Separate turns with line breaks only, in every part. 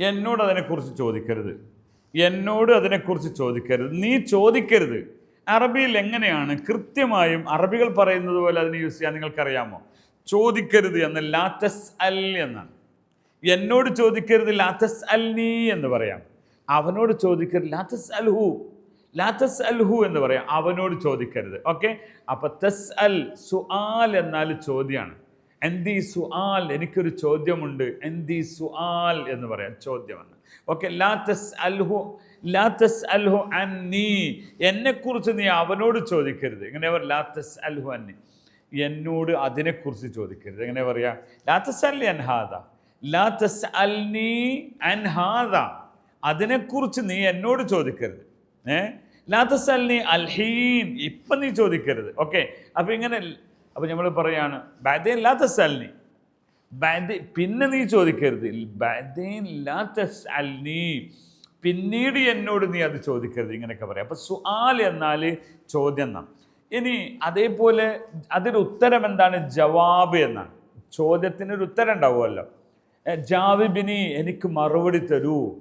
എന്നോട് അതിനെക്കുറിച്ച് ചോദിക്കരുത്. എന്നോട് അതിനെക്കുറിച്ച് ചോദിക്കരുത്. നീ ചോദിക്കരുത്. അറബിയിൽ എങ്ങനെയാണ്? കൃത്യമായും അറബികൾ പറയുന്നത് പോലെ അതിനെ യൂസ് ചെയ്യാൻ നിങ്ങൾക്കറിയാമോ? ചോദിക്കരുത് എന്ന് ലാത്തസ് അൽ എന്നാണ്. എന്നോട് ചോദിക്കരുത് ലാത്തസ് അൽ നീ എന്ന് പറയാം. അവനോട് ചോദിക്കരുത് ലാത്തസ് അൽഹു ലാത്തസ് അൽഹു എന്ന് പറയാം. അവനോട് ചോദിക്കരുത്. ഓക്കെ? അപ്പൊ തസ് അൽ സുആൽ എന്നാൽ ചോദ്യമാണ് എന്തി സുആൽ? എനിക്കൊരു ചോദ്യമുണ്ട്. എന്തി സുആൽ എന്ന് പറയാം. ചോദ്യമെന്ന്. ഓക്കെ ലാത്തസ് അൽഹു ലാത്തസ് അൽഹു അന്നി. എന്നെക്കുറിച്ച് നീ അവനോട് ചോദിക്കരുത്. ഇങ്ങനെ പറയാം? ലാത്തസ് അൽഹു അന്നി. എന്നോട് അതിനെക്കുറിച്ച് ചോദിക്കരുത്. എങ്ങനെ പറയാ? ലാത്തസ് അൽ അൻഹാദ ലാത്തസ് അൽനി അൻഹാദ അതിനെക്കുറിച്ച് നീ എന്നോട് ചോദിക്കരുത്. ഏ? ലാത്തസ് അൽനി അൽഹീൻ ഇപ്പം നീ ചോദിക്കരുത്. ഓക്കെ അപ്പം ഇങ്ങനെ അപ്പം നമ്മൾ പറയാണ് ബാദേൻ ലാത്തസ് അൽനി ബാദേ പിന്നെ നീ ചോദിക്കരുത്. ബാദേൻ ലാത്തസ് പിന്നീട് എന്നോട് നീ അത് ചോദിക്കരുത്. ഇങ്ങനെയൊക്കെ പറയാം. അപ്പോൾ സുആൽ എന്നാൽ ചോദ്യം എന്നാണ് ഇനി അതേപോലെ അതിന്റെ ഉത്തരം എന്താണ്? ജവാബ് എന്നാണ്. ചോദ്യത്തിന് ഒരു ഉത്തരം ഉണ്ടാവുമല്ലോ. ജാവിബിനി എനിക്ക് മറുപടി തരൂ.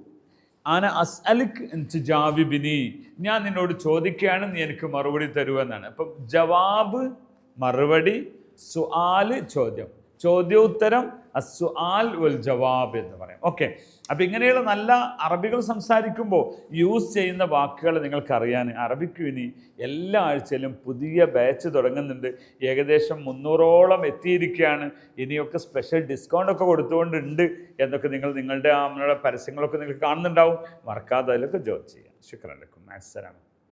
ആന അസ്അലിക് എനിക്ക് ജാവിബിനി ഞാൻ നിന്നോട് ചോദിക്കുകയാണ് നീ എനിക്ക് മറുപടി തരൂ എന്നാണ്. അപ്പം ജവാബ് മറുപടി സുആൽ ചോദ്യം. ചോദ്യോത്തരം അസുആൽ വൽ ജവാബ് എന്ന് പറയും. ഓക്കെ അപ്പം ഇങ്ങനെയുള്ള നല്ല അറബികൾ സംസാരിക്കുമ്പോൾ യൂസ് ചെയ്യുന്ന വാക്കുകൾ നിങ്ങൾക്കറിയാൻ അറബിക്ക് ഇനി എല്ലാ ആഴ്ചയിലും പുതിയ ബാച്ച് തുടങ്ങുന്നുണ്ട്. ഏകദേശം മുന്നൂറോളം എത്തിയിരിക്കുകയാണ്. ഇനിയൊക്കെ സ്പെഷ്യൽ ഡിസ്കൗണ്ട് ഒക്കെ കൊടുത്തുകൊണ്ടുണ്ട് എന്നൊക്കെ നിങ്ങൾ നിങ്ങളുടെ ആ പരസ്യങ്ങളൊക്കെ നിങ്ങൾ കാണുന്നുണ്ടാവും. മറക്കാതെ അതിലൊക്കെ ജോയിൻ ചെയ്യാം. ശുക്രലക്കും അസ്സലാം